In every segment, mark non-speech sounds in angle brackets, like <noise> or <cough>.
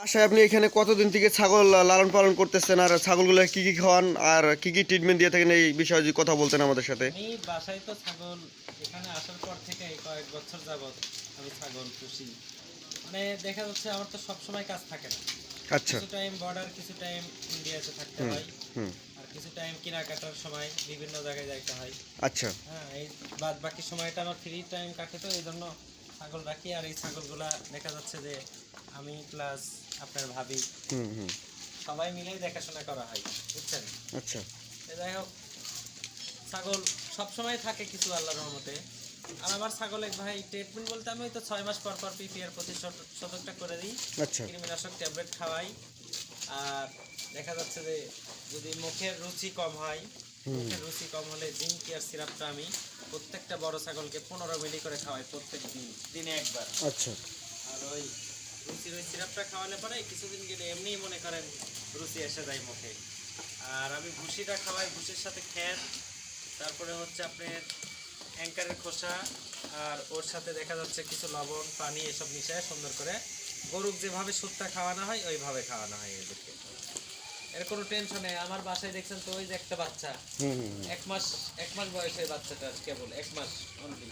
বাসায় আপনি এখানে কতদিন থেকে ছাগল লালন পালন করতেছেন? আর ছাগলগুলো কি কি খাওয়ান? আর কি কি ট্রিটমেন্ট দিয়ে থাকেন? এই বিষয়ে যদি কথা বলতেন আমাদের সাথে। আমি বাসায় তো ছাগল এখানে আসার পর থেকে কয়েক বছর যাবত আমি ছাগল পুষি। মানে দেখা যাচ্ছে আমার তো সব সময় কাজ থাকে না। আচ্ছা। কিছু টাইম বর্ডার কিছু টাইম ইন্ডিয়াতে থাকতে হয়। আর কিছু টাইম কেনাকাটার সময় বিভিন্ন জায়গায় যাইতে হয়। আচ্ছা। হ্যাঁ এই বাদ বাকি সময়টা আমার ফ্রি টাইম কাটে তো এই জন্য ছাগল রাখি। আর এই ছাগলগুলা দেখা যাচ্ছে যে আমি প্লাস আপনার ভাবি। সবাই মিলেই দেখাশোনা করা হয় বুঝছেন? আচ্ছা। যাই হোক ছাগল সবসময় থাকে কিছু আল্লাহর রহমতে। আর আমার ছাগল এক ভাই ট্রিটমেন্ট বলতে আমি তো ছয় মাস পর পর পিপিআর প্রতি শতকটা করে দিই। আচ্ছা। কৃমিনাশক ট্যাবলেট খাওয়াই। আর দেখা যাচ্ছে যে যদি মুখের রুচি কম হয় মুখের রুচি কম হলে জিঙ্ক কেয়ার সিরাপটা আমি প্রত্যেকটা বড় ছাগলকে পনেরো মিলি করে খাওয়াই প্রত্যেক দিন দিনে একবার। আচ্ছা। আর ওই রুচির ওই সিরাপটা খাওয়ালে পরে কিছুদিন গেলে এমনিই মনে করেন রুচি এসে যায় মুখে। আর আমি ভুসিটা খাওয়াই ভুসির সাথে খ্যার তারপরে হচ্ছে আপনার অ্যাঙ্কারের খোসা আর ওর সাথে দেখা যাচ্ছে কিছু লবণ পানি এসব মিশায় সুন্দর করে যেভাবে সুত্তা খাওয়ানো হয় ওইভাবে খাওয়ানো হয় এদেরকে। এর কোনো টেনশন নেই। আমার বাসায় দেখছেন তো ওই যে একটা বাচ্চা। এক মাস এক মাস বয়সে বাচ্চাটার কেবল এক মাস অনলি।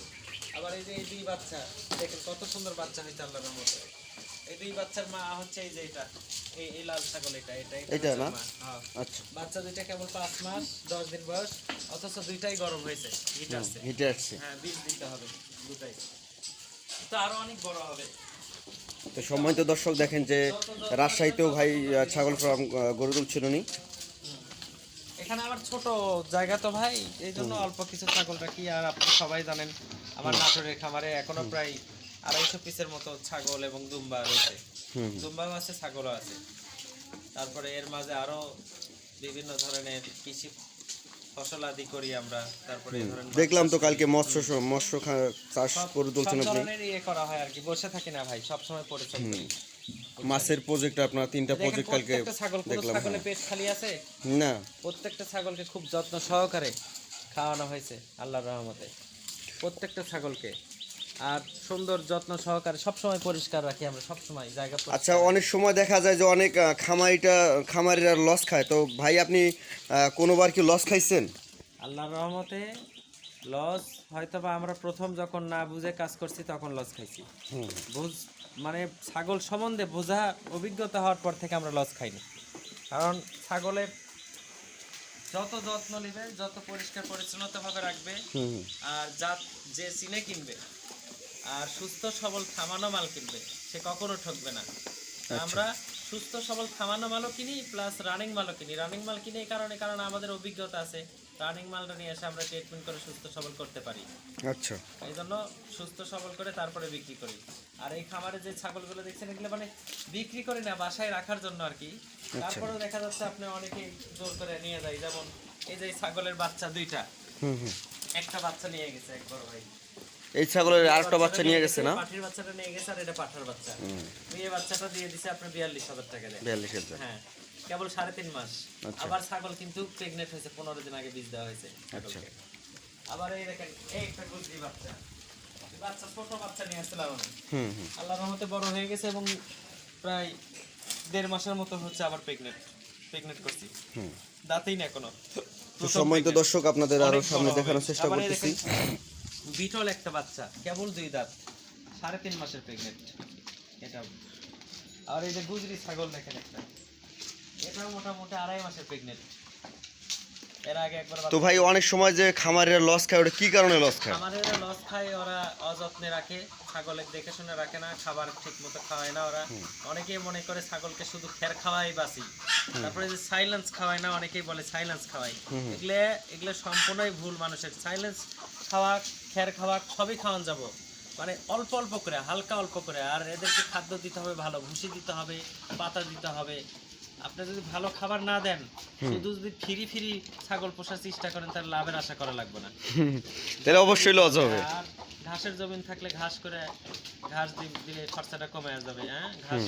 আবার এই যে এই দুই বাচ্চা দেখেন কত সুন্দর বাচ্চা হয়েছে আল্লাহর রহমতে। এই দুই বাচ্চার মা হচ্ছে এই যে এটা এই এই লাল ছাগল এটা এটা এটা না? হ্যাঁ। আচ্ছা। বাচ্চা দুইটা কেবল পাঁচ মাস দশ দিন বয়স অথচ দুইটাই গরম হয়েছে হিট আসছে। হেঁটে আসছে। হ্যাঁ বীজ দিতে হবে দুটাই। তো আরও অনেক বড় হবে। তো সম্মানিত দর্শক দেখেন যে রাজশাহীতেও ভাই ছাগল ফার্ম গড়ে তুলছিল নি এখানে আমার ছোট জায়গা তো ভাই এই জন্য অল্প কিছু ছাগল রাখি আর আপনি সবাই জানেন আমার নাটোরের খামারে এখনও প্রায় আড়াইশো পিসের মতো ছাগল এবং দুম্বা রয়েছে। দুম্বাও আছে ছাগলও আছে। তারপরে এর মাঝে আরও বিভিন্ন ধরনের কৃষি ফসল আদি করি আমরা। তারপরে দেখলাম তো কালকে মৎস্য মৎস্য চাষ করে তুলছেন আপনি ইয়ে করা হয় আর কি। বসে থাকি না ভাই সব সময় পরিশ্রম করি মাছের প্রজেক্ট আপনার তিনটা প্রজেক্ট কালকে দেখলাম। ছাগলে হ্যাঁ। পেট খালি আছে? না। প্রত্যেকটা ছাগলকে খুব যত্ন সহকারে খাওয়ানো হয়েছে আল্লাহর রহমতে। প্রত্যেকটা ছাগলকে। আর সুন্দর যত্ন সহকারে সবসময় পরিষ্কার রাখি আমরা সবসময় জায়গা আচ্ছা অনেক সময় দেখা যায় যে অনেক খামারিটা খামারিরা লস খায়। তো ভাই আপনি কোনোবার কি লস খাইছেন? আল্লাহর রহমতে লস হয়তো বা আমরা প্রথম যখন না বুঝে কাজ করছি তখন লস খাইছি। বুঝ মানে ছাগল সম্বন্ধে বোঝা অভিজ্ঞতা হওয়ার পর থেকে আমরা লস খাইনি। কারণ ছাগলের যত যত্ন নেবে যত পরিষ্কার পরিচ্ছন্নতাভাবে রাখবে। আর যা যে চিনে কিনবে আর সুস্থ সবল থামানো মাল কিনবে সে কখনো ঠকবে না। আমরা সুস্থ সবল থামানো মালও কিনি প্লাস রানিং মালও কিনি। রানিং মাল কিনি এই কারণে কারণ আমাদের অভিজ্ঞতা আছে রানিং মালটা নিয়ে এসে আমরা ট্রিটমেন্ট করে সুস্থ সবল করতে পারি। আচ্ছা। এই জন্য সুস্থ সবল করে তারপরে বিক্রি করি। আর এই খামারে যে ছাগলগুলো দেখছেন এগুলো মানে বিক্রি করি না বাসায় রাখার জন্য আর কি। তারপরেও দেখা যাচ্ছে আপনি অনেকেই জোর করে নিয়ে যায়। যেমন এই যে ছাগলের বাচ্চা দুইটা। হুম হুম। একটা বাচ্চা নিয়ে গেছে একবার ভাই। এই ছাগলের আরেকটা বাচ্চা নিয়ে গেছে না? পাঠির বাচ্চাটা নিয়ে গেছে আর এটা পাঠার বাচ্চা। মেয়ে বাচ্চাটা দিয়ে দিছে আপনার বিয়াল্লিশ হাজার টাকা দেয়। বিয়াল্লিশ হাজার। হ্যাঁ কেবল সাড়ে তিন মাস। আচ্ছা। আবার ছাগল কিন্তু প্রেগনেন্ট হয়েছে পনেরো দিন আগে বীজ দেওয়া হয়েছে ছাগলকে। আবার এই দেখেন এই একটা গুজরি বাচ্চা। এই বাচ্চা ছোট বাচ্চা নিয়ে আসছিলাম হুম হুম। আল্লাহ রহমতে বড় হয়ে গেছে এবং প্রায় দেড় মাসের মতো হচ্ছে আবার প্রেগনেন্ট প্রেগনেন্ট করছি। হুম। দাঁতেই না এখনও। তো সম্মানিত দর্শক আপনাদের আরও সামনে দেখানোর চেষ্টা করতেছি। বিটল একটা বাচ্চা, কেবল দুই দাঁত, সাড়ে তিন মাসের প্রেগনেন্ট এটা আর এই যে গুজরি ছাগল দেখেন একটা, এটাও মোটামুটি আড়াই মাসের প্রেগনেন্ট তো ভাই অনেক সময় যে খামারিরা লস খায় ওটা কি কারণে লস খায়? আমাদের লস খায় ওরা অযত্নে রাখে ছাগলের দেখে শুনে রাখে না খাবার ঠিক মতো খাওয়ায় না ওরা। অনেকেই মনে করে ছাগলকে শুধু খের খাওয়াই বাসি তারপরে যে সাইলেন্স খাওয়ায় না অনেকেই বলে সাইলেন্স খাওয়াই। এগুলো এগুলো সম্পূর্ণই ভুল মানুষের। সাইলেন্স খাওয়া খের খাওয়া সবই খাওয়ান যাব। মানে অল্প অল্প করে হালকা অল্প করে। আর এদেরকে খাদ্য দিতে হবে ভালো ভুসি দিতে হবে পাতা দিতে হবে। আপনি যদি ভালো খাবার না দেন শুধু যদি ফিরি ফিরি ছাগল পোষার চেষ্টা করেন তার লাভের আশা করা লাগবে না। <laughs> তাহলে অবশ্যই লস হবে। আর ঘাসের জমিন থাকলে ঘাস করে ঘাস দিলে খরচাটা কমে যাবে হ্যাঁ? ঘাস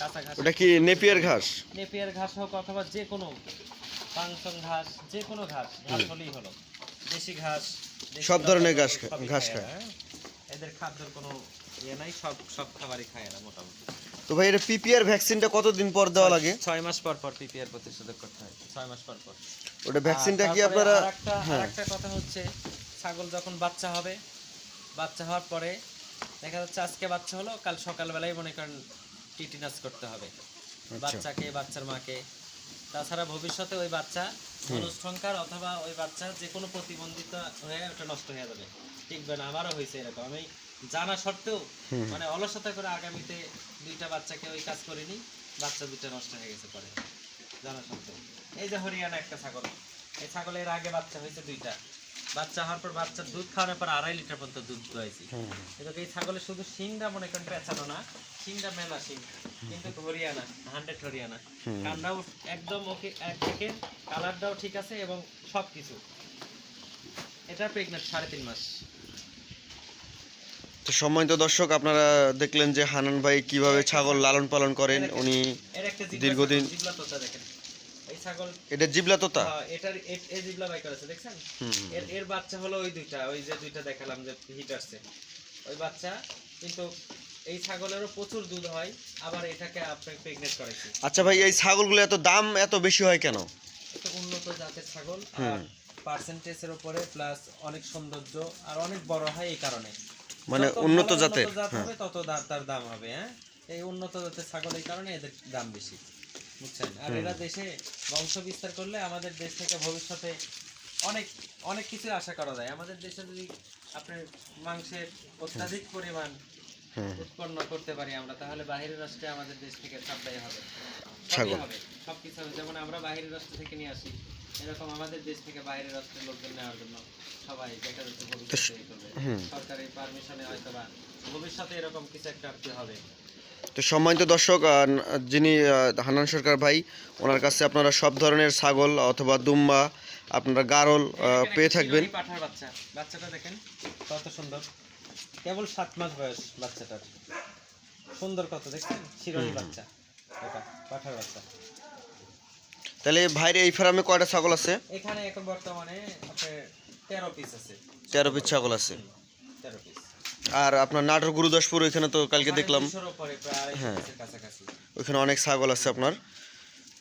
কাঁচা ঘাস। ওটা কি নেপিয়ার ঘাস? নেপিয়ার ঘাস হোক অথবা যে কোনো ফাংশন ঘাস যে কোনো ঘাস ঘাস হলেই হলো। দেশি ঘাস সব ধরনের ঘাস ঘাস খায় হ্যাঁ? এদের খাদ্যের কোনো ইয়ে নাই সব সব খাবারই খায় এরা মোটামুটি। তো ভাই এটা পিপিআর ভ্যাকসিনটা কতদিন পর দেওয়া লাগে? ছয় মাস পর পর পিপিআর প্রতিষেধক করতে হয়। ছয় মাস পর পর। ওটা ভ্যাকসিনটা কি আপনারা তারপরে আরেকটা হ্যাঁ। কথা হচ্ছে ছাগল যখন বাচ্চা হবে বাচ্চা হওয়ার পরে দেখা যাচ্ছে আজকে বাচ্চা হলো কাল সকালবেলায় মনে করেন টিটিনাস করতে হবে। আচ্ছা। বাচ্চাকে বাচ্চার মাকে। তাছাড়া ভবিষ্যতে ওই বাচ্চা মনুষ্ঠঙ্কার অথবা ওই বাচ্চা যে কোনো প্রতিবন্ধিত হয়ে ওটা নষ্ট হয়ে যাবে। টিকবে না আমারও হয়েছে এরকম। আমি জানা সত্ত্বেও মানে অলসতা করে আগামীতে দুইটা বাচ্চাকে ওই কাজ করিনি বাচ্চা দুইটা নষ্ট হয়ে গেছে পরে জানা সত্ত্বেও। এই যে হরিয়ানা একটা ছাগল এই ছাগলের আগে বাচ্চা হয়েছে দুইটা। বাচ্চা হওয়ার পর বাচ্চার দুধ খাওয়ানোর পর আড়াই লিটার পর্যন্ত দুধ দোয়াইছি কিন্তু এই ছাগলের শুধু শিংটা মনে করেন পেঁচানো না শিংটা মেলা শিং কিন্তু হরিয়ানা হান্ড্রেড হরিয়ানা। কান্নাও একদম ওকে এক থেকে কালারটাও ঠিক আছে এবং সব কিছু এটা প্রেগনেন্ট সাড়ে তিন মাস। তো সম্মানিত দর্শক আপনারা দেখলেন যে হানান ভাই কীভাবে ছাগল লালন পালন করেন উনি দীর্ঘদিন- এটা জিবলা তোতা? হ্যাঁ, এটার এ- জিবলা করেছে দেখছেন? হুম। এর এর বাচ্চা হলো ওই দুইটা ওই যে দুইটা দেখালাম যে হিট আসছে। ওই বাচ্চা কিন্তু এই ছাগলেরও প্রচুর দুধ হয় আবার এটাকে আপনি করেছি আচ্ছা ভাই এই ছাগলগুলো এত দাম এত বেশি হয় কেন? এটা উন্নত জাতের ছাগল আর পার্সেন্টেজের উপরে প্লাস অনেক সৌন্দর্য আর অনেক বড় হয় এই কারণে। মানে উন্নত জাতের হ্যাঁ। হবে তত তার দাম হবে হ্যাঁ? এই উন্নত জাতের ছাগল এই কারণে এদের দাম বেশি বুঝছেন? আর এরা দেশে বংশ বিস্তার করলে আমাদের দেশ থেকে ভবিষ্যতে অনেক অনেক কিছু আশা করা যায়। আমাদের দেশে যদি আপনার মাংসের অত্যাধিক পরিমাণ উৎপন্ন করতে পারি আমরা তাহলে বাইরের রাষ্ট্রে আমাদের দেশ থেকে সাপ্লাই হবে। ছাগল। সবকিছু হবে। যেমন আমরা বাইরের রাষ্ট্র থেকে নিয়ে আসি এরকম আমাদের দেশ থেকে বাইরের রাষ্ট্রের লোকজন নেওয়ার জন্য সবাই দেখা যাচ্ছে ভবিষ্যতে করবে। সরকারি পারমিশনে হয়তো বা ভবিষ্যতে এরকম কিছু একটা হবে। তো সম্মানিত দর্শক যিনি হানান সরকার ভাই ওনার কাছে আপনারা সব ধরনের ছাগল অথবা দুম্বা আপনারা গারল পেয়ে থাকবেন। পাঠার বাচ্চা। বাচ্চাটা দেখেন কত সুন্দর। কেবল সাত মাস বয়স বাচ্চাটার। সুন্দর কত দেখছেন? শিরোহী বাচ্চা। পাঠার বাচ্চা। তাহলে ভাইরে এই ফার্মে কয়টা ছাগল আছে? এখানে এখন বর্তমানে তেরো পিস আছে। তেরো পিস ছাগল আছে। তেরো পিস আর আপনার নাটোর গুরুদাসপুর ওইখানে তো কালকে দেখলাম। প্রায় আড়াইশো হ্যাঁ। ওইখানে অনেক ছাগল আছে আপনার।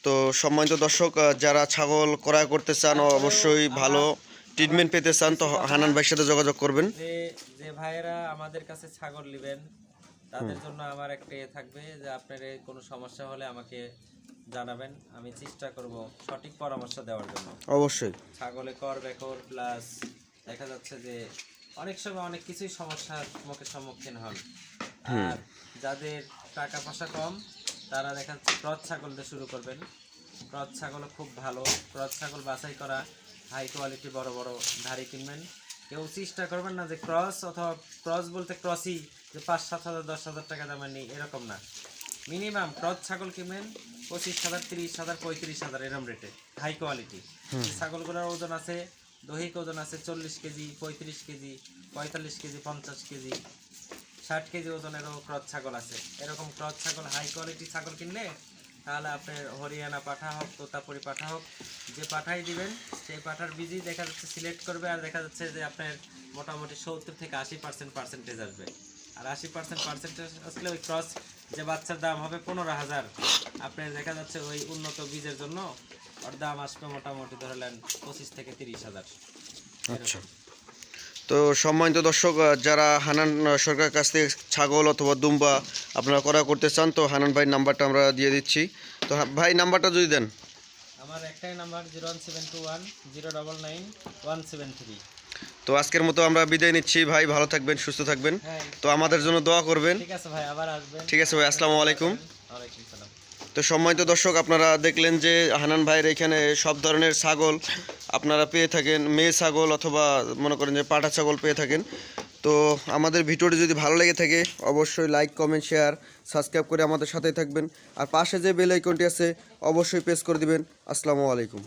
তো সম্মানিত দর্শক যারা ছাগল ক্রয় করতে চান অবশ্যই ভালো ট্রিটমেন্ট পেতে চান তো হানান ভাইয়ের সাথে যোগাযোগ করবেন। যে যে ভাইয়েরা আমাদের কাছে ছাগল নেবেন তাদের জন্য আমার একটা এ থাকবে যে আপনার এই কোনো সমস্যা হলে আমাকে জানাবেন। আমি চেষ্টা করব সঠিক পরামর্শ দেওয়ার জন্য। অবশ্যই। ছাগলে কর বেকর প্লাস দেখা যাচ্ছে যে অনেক সময় অনেক কিছুই সমস্যার মুখে সম্মুখীন হন। আর যাদের টাকা পয়সা কম তারা দেখা যাচ্ছে ক্রস ছাগল দিয়ে শুরু করবেন। ক্রস ছাগলও খুব ভালো। ক্রস ছাগল বাছাই করা হাই কোয়ালিটি বড় বড় ধাড়ি কিনবেন। কেউ চেষ্টা করবেন না যে ক্রস অথবা ক্রস বলতে ক্রসই যে পাঁচ সাত হাজার দশ হাজার টাকা দামের নেই এরকম না। মিনিমাম ক্রস ছাগল কিনবেন পঁচিশ হাজার তিরিশ হাজার পঁয়ত্রিশ হাজার এরম রেটে হাই কোয়ালিটি ছাগলগুলোর ওজন আছে দৈহিক ওজন আছে চল্লিশ কেজি পঁয়ত্রিশ কেজি পঁয়তাল্লিশ কেজি পঞ্চাশ কেজি ষাট কেজি ওজনেরও ক্রস ছাগল আছে। এরকম ক্রস ছাগল হাই কোয়ালিটি ছাগল কিনলে তাহলে আপনার হরিয়ানা পাঠা হোক, তোতাপুরি পাঠা হোক, যে পাঠাই দিবেন, সেই পাঠার বীজই দেখা যাচ্ছে সিলেক্ট করবে আর দেখা যাচ্ছে যে আপনার মোটামুটি সত্তর থেকে আশি পার্সেন্ট পার্সেন্টেজ আসবে। আর আশি পার্সেন্ট পার্সেন্টেজ আসলে ওই ক্রস যে বাচ্চার দাম হবে পনেরো হাজার। আপনার দেখা যাচ্ছে ওই উন্নত বীজের জন্য ওর দাম আসবে মোটামুটি ধরলেন পঁচিশ থেকে তিরিশ হাজার। আচ্ছা। তো সম্মানিত দর্শক যারা হানান সরকারের কাছ থেকে ছাগল অথবা দুম্বা আপনারা করা করতে চান তো হানান ভাই নাম্বারটা আমরা দিয়ে দিচ্ছি। তো ভাই নাম্বারটা যদি দেন। আমার একটাই number zero one seven two one zero double nine one seven three. তো আজকের মতো আমরা বিদায় নিচ্ছি। ভাই ভালো থাকবেন সুস্থ থাকবেন। হ্যাঁ তো আমাদের জন্য দোয়া করবেন। ঠিক আছে ভাই আবার আসবেন। ঠিক আছে ভাই আসসালামু আলাইকুম। ওয়ালাইকুম সালাম। তো সম্মানিত দর্শক আপনারা দেখলেন যে হানান ভাইয়ের এখানে সব ধরনের ছাগল আপনারা পেয়ে থাকেন, মেয়ে ছাগল অথবা মনে করেন যে পাটা ছাগল পেয়ে থাকেন। তো আমাদের ভিডিওটি যদি ভালো লেগে থাকে, অবশ্যই লাইক কমেন্ট শেয়ার সাবস্ক্রাইব করে আমাদের সাথেই থাকবেন। আর পাশে যে বেল আইকনটি আছে, অবশ্যই প্রেস করে দিবেন। আসসালামু আলাইকুম।